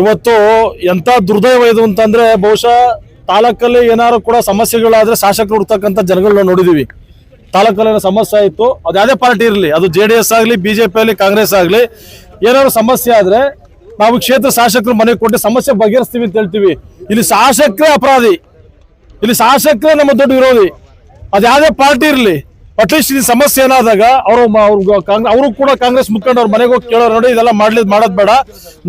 ಇವತ್ತು ಎಂತ ದುರ್ದೈವ ಇದು ಅಂತಂದ್ರೆ ಬಹುಶಃ ತಾಲೂಕಲ್ಲಿ ಏನಾದ್ರು ಕೂಡ ಸಮಸ್ಯೆಗಳಾದ್ರೆ ಶಾಸಕರು ಹುಡ್ತಕ್ಕಂಥ ಜನಗಳನ್ನ ನೋಡಿದೀವಿ. ತಾಲೂಕಲ್ಲಿ ಏನೋ ಸಮಸ್ಯೆ ಆಯಿತು. ಅದು ಯಾವುದೇ ಪಾರ್ಟಿ ಇರಲಿ, ಅದು ಜೆ ಡಿ ಎಸ್ ಆಗಲಿ ಬಿಜೆಪಿ ಆಗಲಿ, ಕಾಂಗ್ರೆಸ್ ಆಗಲಿ, ಏನಾದ್ರು ಸಮಸ್ಯೆ ಆದ್ರೆ ನಾವು ಕ್ಷೇತ್ರ ಶಾಸಕರು ಮನೆಗೆ ಕೊಟ್ಟು ಸಮಸ್ಯೆ ಬಗೆಹರಿಸ್ತೀವಿ ಅಂತ ಹೇಳ್ತೀವಿ. ಇಲ್ಲಿ ಶಾಸಕರೇ ಅಪರಾಧಿ. ಇಲ್ಲಿ ಶಾಸಕರೇ ನಮ್ಮ ದೊಡ್ಡ ವಿರೋಧಿ. ಅದು ಯಾವುದೇ ಪಾರ್ಟಿ ಇರಲಿ ಅಟ್ಲೀಸ್ಟ್ ಸಮಸ್ಯೆ ಏನಾದಾಗ ಅವರು ಅವರು ಕೂಡ ಕಾಂಗ್ರೆಸ್ ಮುಖಂಡ ಅವ್ರ ಮನೆಗೆ ಹೋಗಿ ಕೇಳೋರು ನೋಡಿ, ಇದೆಲ್ಲ ಮಾಡ್ಲಿ ಮಾಡೋದ್ ಬೇಡ.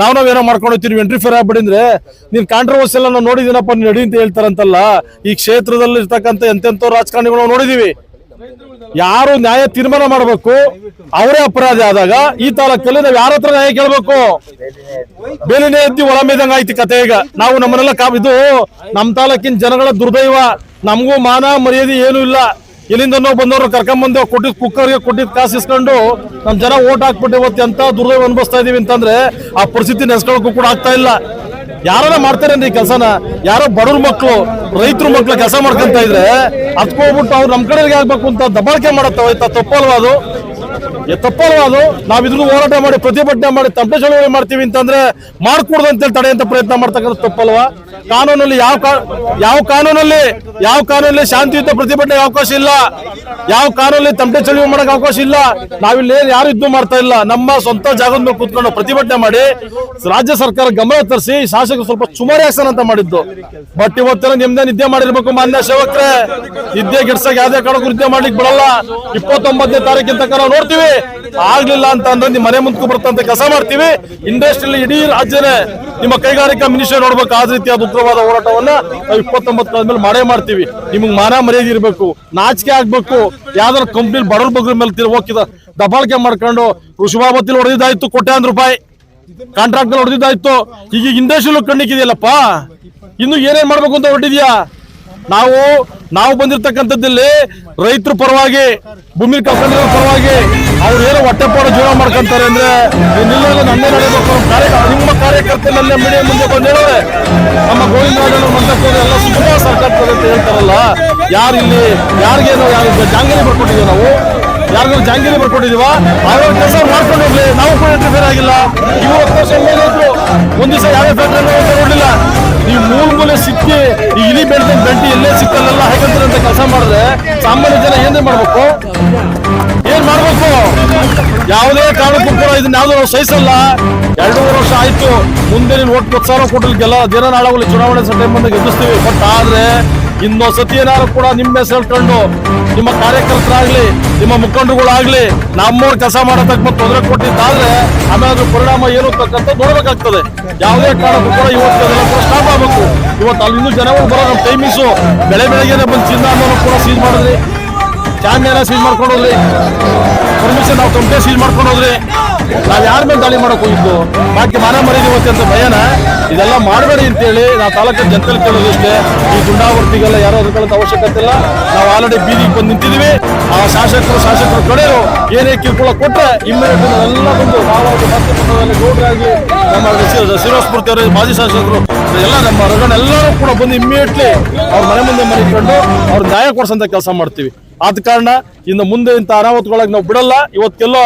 ನಾವು ನಾವೇನೋ ಮಾಡ್ಕೊಂಡು ಹೋಗ್ತೀವಿ ನೀವು ಎಂಟ್ರಿ ಫೇರ್ ಆಗ್ಬಿಡಿ ಅಂದ್ರೆ ನೀನ್ ಕಾಂಟ್ರವರ್ಸಿ ಎಲ್ಲ ನಾವು ನೋಡಿದೀನಪ್ಪ ನಡಿ ಅಂತ ಹೇಳ್ತಾರಂತಲ್ಲ. ಈ ಕ್ಷೇತ್ರದಲ್ಲಿ ಇರ್ತಕ್ಕಂಥ ಎಂತೆಂಥ ರಾಜಕಾರಣಿಗಳು ನೋಡಿದೀವಿ. ಯಾರು ನ್ಯಾಯ ತೀರ್ಮಾನ ಮಾಡಬೇಕು, ಅವರೇ ಅಪರಾಧಿ ಆದಾಗ ಈ ತಾಲೂಕಲ್ಲಿ ನಾವು ಯಾರ ಹತ್ರ ನ್ಯಾಯ ಕೇಳಬೇಕು? ಬೇಲಿನೇ ಎದ್ದಿ ಒಳ ಮೇದಂಗ ಆಯ್ತು ಕತೆ ಈಗ. ನಾವು ನಮ್ಮನ್ನೆಲ್ಲ ಇದು ನಮ್ಮ ತಾಲೂಕಿನ ಜನಗಳ ದುರ್ದೈವ. ನಮಗೂ ಮಾನ ಮರ್ಯಾದೆ ಏನೂ ಇಲ್ಲ. ಎಲ್ಲಿಂದನೋ ಬಂದವರು ಕರ್ಕೊಂಬಂದು ಕೊಟ್ಟಿದ್ ಕುಕ್ಕರ್ಗೆ ಕೊಟ್ಟಿದ್ ಕಾಸು ಇಸ್ಕೊಂಡು ನಮ್ಮ ಜನ ಓಟ್ ಹಾಕ್ಬಿಟ್ಟು ಇವತ್ತು ಎಂತ ದುರ್ದೈವ ಅನುಭವಿಸ್ತಾ ಇದೀವಿ ಅಂತಂದ್ರೆ ಆ ಪರಿಸ್ಥಿತಿ ನೆನೆಸ್ಕೊಳ್ಳೋಕ್ಕೂ ಕೂಡ ಆಗ್ತಾ ಇಲ್ಲ. ಯಾರನ್ನ ಮಾಡ್ತಾರೆ ಈ ಕೆಲಸನ? ಯಾರೋ ಬಡವ್ರ ಮಕ್ಕಳು ರೈತರ ಮಕ್ಕಳು ಕೆಲಸ ಮಾಡ್ಕೊಂತ ಇದ್ರೆ ಹೋಗ್ಬಿಟ್ಟು ಅವ್ರು ನಮ್ಮ ಕಡೆಗೆ ಆಗ್ಬೇಕು ಅಂತ ದಬಾಳಿಕೆ ಮಾಡತ್ತ ಹೋಯ್ತಾ? ತಪ್ಪಲ್ವಾ ಅದು? ತಪ್ಪಲ್ವಾ ಅದು? ನಾವ್ ಇದ್ರೂ ಹೋರಾಟ ಮಾಡಿ ಪ್ರತಿಭಟನೆ ಮಾಡಿ ತಂಪೆ ಚಳವಳಿ ಮಾಡ್ತೀವಿ ಅಂತಂದ್ರೆ ಮಾಡ್ಕೊಡ್ದು ಅಂತೇಳಿ ತಡೆಯಂತ ಪ್ರಯತ್ನ ಮಾಡ್ತಕ್ಕಂಥ ತಪ್ಪಲ್ವಾ? ಕಾನೂನಲ್ಲಿ ಯಾವ ಯಾವ ಕಾನೂನಲ್ಲಿ ಯಾವ ಕಾನೂನಲ್ಲಿ ಶಾಂತಿಯುತ ಪ್ರತಿಭಟನೆ ಅವಕಾಶ ಇಲ್ಲ, ಯಾವ ಕಾನೂನಲ್ಲಿ ತಮಟೆ ಚಳವಳಿ ಮಾಡಕ್ ಅವಕಾಶ ಇಲ್ಲ, ನಾವಿಲ್ಲಿ ಯಾರು ಇದ್ದು ಮಾಡ್ತಾ ಇಲ್ಲ, ನಮ್ಮ ಸ್ವಂತ ಜಾಗದ ಮೇಲೆ ಕೂತ್ಕೊಂಡು ಪ್ರತಿಭಟನೆ ಮಾಡಿ ರಾಜ್ಯ ಸರ್ಕಾರ ಗಮನ ತರಿಸಿ, ಶಾಸಕರು ಸ್ವಲ್ಪ ಚುಮಾರಿ ಆಸನ ಅಂತ ಮಾಡಿದ್ದು. ಬಟ್ ಇವತ್ತಿನ ನಿಮ್ದೇ ನಿದ್ದೆ ಮಾಡಿರ್ಬೇಕು ಮಾನ್ಯ ಸೇವಕರೇ. ನಿದ್ದೆ ಗಿಡ್ಸಕ್ ಯಾವ್ದೇ ಕಾರಣಕ್ಕೂ ನಿದ್ದೆ ಮಾಡ್ಲಿಕ್ಕೆ ಬಿಡಲ್ಲ. ಇಪ್ಪತ್ತೊಂಬತ್ತನೇ ತಾರೀಕಿನ ತನಕ ನಾವು ನೋಡ್ತೀವಿ. ಆಗ್ಲಿಲ್ಲ ಅಂತ ಅಂದ್ರೆ ನಿಮ್ ಮನೆ ಮುಂದ್ಕೊ ಬರ್ತಂತ ಕೆಲಸ ಮಾಡ್ತೀವಿ. ಇಂಡಸ್ಟ್ರಿಯಲ್ಲಿ ಇಡೀ ರಾಜ್ಯನೇ ನಿಮ್ಮ ಕೈಗಾರಿಕಾ ಮಿನಿಸ್ಟರ್ ನೋಡ್ಬೇಕು. ಆ ರೀತಿಯಾದ ಉಗ್ರವಾದ ಹೋರಾಟವನ್ನ ನಾವು ಇಪ್ಪತ್ತೊಂಬತ್ತು ಆದ್ಮೇಲೆ ಮಾಡೇ ಮಾಡ್ತೀವಿ. ನಿಮ್ಗೆ ಮಾನ ಮರ್ಯಾದೆ ಇರಬೇಕು, ನಾಚಿಕೆ ಆಗ್ಬೇಕು. ಯಾವ್ದಾರ ಕಂಪ್ನಿ ಬಡವ್ರ ಬಗ್ರ ಮೇಲೆ ತಿರು ಹೋಗಿದ ದಬಾಳಿಕೆ ಮಾಡ್ಕೊಂಡು ಬಾಬತ್ತಿಲ್ ಹೊಡೆದಿದ್ದಾಯ್ತು ಕೋಟ್ಯಾಂತರ ರೂಪಾಯಿ. ಕಾಂಟ್ರಾಕ್ಟ್ ಹೊಡೆದಿದ್ದಾಯ್ತು. ಈಗ ಇಂಡಸ್ಟ್ರಿಯಲ್ಲೂ ಕಣ್ಣಿಕ್ಕಿದೆಯಲ್ಲಪ್ಪ? ಇನ್ನು ಏನೇನ್ ಮಾಡ್ಬೇಕು ಅಂತ ಹೊರಟಿದ್ಯಾ? ನಾವು ನಾವು ಬಂದಿರ್ತಕ್ಕಂಥದ್ದಲ್ಲಿ ರೈತರ ಪರವಾಗಿ ಭೂಮಿ ಕಸಂದ್ರ ಪರವಾಗಿ ಅವ್ರು ಏನೋ ಹೊಟ್ಟೆ ಪಾಡ ಜೀವನ ಮಾಡ್ಕೊಂತಾರೆ ಅಂದ್ರೆ ನಿಲ್ಲಲ್ಲ ನನ್ನೇ ನಡೆಯಬೇಕು. ನಮ್ಮ ಕಾರ್ಯ, ನಿಮ್ಮ ಕಾರ್ಯಕರ್ತನಲ್ಲೇ ಮೀಡಿಯಾ ಮುಂದೆ ಬಂದು ಅಂತ ಹೇಳ್ತಾರಲ್ಲ, ಯಾರು ಇಲ್ಲಿ, ಯಾರಿಗೇನು ಯಾರು ಜಾಂಗರಿ ಬರ್ಕೊಟ್ಟಿದ್ದೀವಿ ನಾವು? ಯಾರಿಗೂ ಜಾಂಗಿರಿ ಬರ್ಕೊಟ್ಟಿದೀವ? ಅವ್ರ ಕೆಲಸ ಮಾಡ್ಕೊಂಡು ಹೋಗ್ಲಿ, ನಾವು ಕೂಡ ಇಂಟರ್ಫೇರ್ ಆಗಿಲ್ಲ. ನೀವು ಹತ್ತು ವರ್ಷ ಒಂದ್ ದಿವಸ ಯಾವ ಫ್ಯಾಕ್ಟ್ರಿ ನೋಡಲಿಲ್ಲ. ನೀವು ಮೂಲ ಮೂಲೆ ಸಿಕ್ಕಿ, ಈ ಇಲಿ ಬೆಳೆದ ಬೆಂಟಿ ಎಲ್ಲೇ ಸಿಕ್ಕಲ್ಲೆಲ್ಲ ಹೇಗಂತಾರೆ ಅಂತ ಕೆಲಸ ಮಾಡಿದ್ರೆ ಸಾಮಾನ್ಯ ಜನ ಏನೇ ಮಾಡ್ಬೇಕು? ಏನ್ ಮಾಡ್ಬೇಕು? ಯಾವುದೇ ಕಾರಣಕ್ಕೂ ಕೂಡ ಇದನ್ನ ಯಾವ್ದು ನಾವು ಸಹಿಸಲ್ಲ. ಎರಡೂವರೆ ವರ್ಷ ಆಯ್ತು. ಮುಂದೆ ನೀನು ಒಟ್ಟು ಹತ್ತು ಸಾವಿರ ಕೊಟ್ಟಲ್ಲಿ ಗೆಲ್ಲ ದಿನ ನಾಳೆ ಚುನಾವಣೆ ಟೈಮ್ ಬಂದಾಗ ಗೆದ್ದಿಸ್ತೀವಿ ಬಟ್ ಆದ್ರೆ ಇನ್ನೊಂದ್ ಸತಿ ಏನಾದ್ರು ಕೂಡ ನಿಮ್ಮ ಹೆಸರು ಕಂಡು ನಿಮ್ಮ ಕಾರ್ಯಕರ್ತರಾಗ್ಲಿ, ನಿಮ್ಮ ಮುಖಂಡರುಗಳಾಗ್ಲಿ ನಮ್ಮೂರು ಕೆಲಸ ಮಾಡೋದಕ್ಕೆ ಮತ್ತು ತೊಂದರೆ ಕೊಟ್ಟಿದ್ದಾದ್ರೆ ಆಮೇಲೆ ಅದ್ರ ಪರಿಣಾಮ ಏನು ಅಂತಕ್ಕಂಥ ನೋಡ್ಬೇಕಾಗ್ತದೆ. ಯಾವುದೇ ಕಾರಣಕ್ಕೂ ಕೂಡ ಇವತ್ತು ಕೂಡ ಸ್ಟಾಪ್ ಆಗಬೇಕು. ಇವತ್ತು ಅಲ್ಲಿ ಇನ್ನೂ ಜನಗಳು ಬರೋ ನಮ್ಮ ಟೈಮಿಂಗ್ಸು ಬೆಳೆ ಬೆಳಗ್ಗೆನೆ ಬಂದು ಚಿನ್ನ ಕೂಡ ಸೀಸ್ ಮಾಡಿದ್ರಿ. ಚಾಂದಿನ ಸೀಸ್ ಮಾಡ್ಕೊಂಡು ಹೋದ್ರಿ. ಪರ್ಮಿಷನ್ ನಾವು ಕಂಪ್ನಿ ಸೀಸ್ ಮಾಡ್ಕೊಂಡು ಹೋದ್ರಿ. ನಾವ್ ಯಾರ ಮೇಲೆ ದಾಳಿ ಮಾಡೋಕೆ ಹೋಗಿದ್ದು? ಬಾಕಿ ಮಾನ ಮರಿದೀವತ್ತೆ ಅಂತ ಭಯನ? ಇದೆಲ್ಲ ಮಾಡಬೇಡಿ ಅಂತೇಳಿ ನಾವು ತಾಲೂಕಿನ ಜನತೆಯಲ್ಲಿ ಕೇಳೋದು ಇಷ್ಟೇ ಈ ಗುಂಡಾವರ್ತಿಗೆಲ್ಲ ಯಾರೋ ಅದ್ಕೊಳ್ಳೋದು ಅವಶ್ಯಕತೆ ಇಲ್ಲ. ನಾವು ಆಲ್ರೆಡಿ ಬೀದಿಗೆ ಬಂದು ನಿಂತಿದ್ದೀವಿ ಆ ಶಾಸಕರು ಶಾಸಕರು ಕಡೆಯರು ಏನೇ ಕಿರುಕುಳ ಕೊಟ್ಟರೆ ಇಮ್ಮಿಡಿಯೇಟ್ ಎಲ್ಲ ಬಂದು ಗೌಡ್ರಾಗ್ಲಿ ನಮ್ಮ ಅವರು ಮಾಜಿ ಶಾಸಕರು, ಎಲ್ಲ ನಮ್ಮ ರಗಣ ಎಲ್ಲರೂ ಕೂಡ ಬಂದು ಇಮ್ಮಿಡಿಯೇಟ್ಲಿ ಅವ್ರ ಮನೆ ಮುಂದೆ ಮನೆ ಕಂಡು ಅವ್ರ ನ್ಯಾಯ ಕೊಡ್ಸಂತ ಕೆಲಸ ಮಾಡ್ತೀವಿ. ಆದ ಕಾರಣ ಇನ್ನು ಮುಂದೆ ಇಂಥ ಅನಾಹುತಗಳಾಗಿ ನಾವು ಬಿಡಲ್ಲ. ಇವತ್ತೆಲ್ಲೋ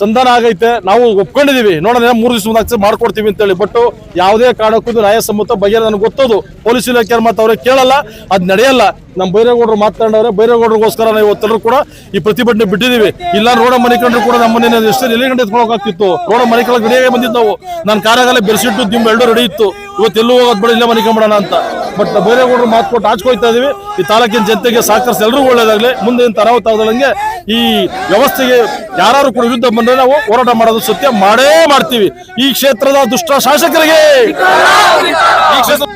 ಸಂಧಾನ ಆಗೈತೆ. ನಾವು ಒಪ್ಕೊಂಡಿದೀವಿ. ನೋಡೋಣ, ಮೂರು ದಿವಸ ಮುಂದೆ ಮಾಡ್ಕೊಡ್ತೀವಿ ಅಂತೇಳಿ. ಬಟ್ ಯಾವುದೇ ಕಾರಣಕ್ಕೂ ನ್ಯಾಯಸಮ್ಮತ ಬಗೆಹರ ನನಗೆ ಗೊತ್ತದು. ಪೊಲೀಸ್ ಇಲಾಖೆ ಮಾತು ಅವ್ರಿಗೆ ಕೇಳಲ್ಲ. ಅದು ನಡೆಯಲ್ಲ. ನಮ್ಮ ಬೈರೇಗೌಡರು ಮಾತನಾಡೋರೆ ಬೈರೇಗೌಡರಿಗೋಸ್ಕರ ನಾವು ಇವತ್ತೆಲ್ಲರೂ ಕೂಡ ಈ ಪ್ರತಿಭಟನೆ ಬಿಟ್ಟಿದ್ದೀವಿ ಇಲ್ಲ, ರೋಡ ಮನೆ ಕಂಡ್ರು ಕೂಡ ನಮ್ಮನ್ನ ಎಷ್ಟು ಗಂಟೆ ಎತ್ಕೊಳಕಾಗ್ತಿತ್ತು ರೋಡ ಮನೆ ಕೆಳಗೆ ರೆಡಿಯಾಗಿ ಬಂದಿದ್ದು ನಾವು. ನನ್ನ ಬೆರೆಸಿಟ್ಟು ದಿಂಬು ಎರಡು ರೆಡಿ ಇತ್ತು. ಇವತ್ತು ಎಲ್ಲೂ ಹೋಗೋದು ಬಿಡ, ಇಲ್ಲೇ ಮನೆ ಅಂತ. ಬಟ್ ಬೈರೇಗೌಡರು ಮಾತು ಕೊಟ್ಟು ಹಾಚ್ಕೊಯ್ತಾ ಇದೀವಿ. ಈ ತಾಲೂಕಿನ ಜನತೆಗೆ ಸಹಕರಿಸಿ ಎಲ್ಲರೂ ಒಳ್ಳೇದಾಗಲಿ. ಮುಂದೆ ಇಂಥ ಅನಾಹುತ ಆಗೋದಂಗೆ ಈ ವ್ಯವಸ್ಥೆಗೆ ಯಾರು ಕೂಡ ವಿರುದ್ಧ ಬಂದ್ರೆ ನಾವು ಹೋರಾಟ ಮಾಡೋದು ಸತ್ಯ ಮಾಡೇ ಮಾಡ್ತೀವಿ. ಈ ಕ್ಷೇತ್ರದ ದುಷ್ಟ ಶಾಸಕರಿಗೆ ಈ ಕ್ಷೇತ್ರ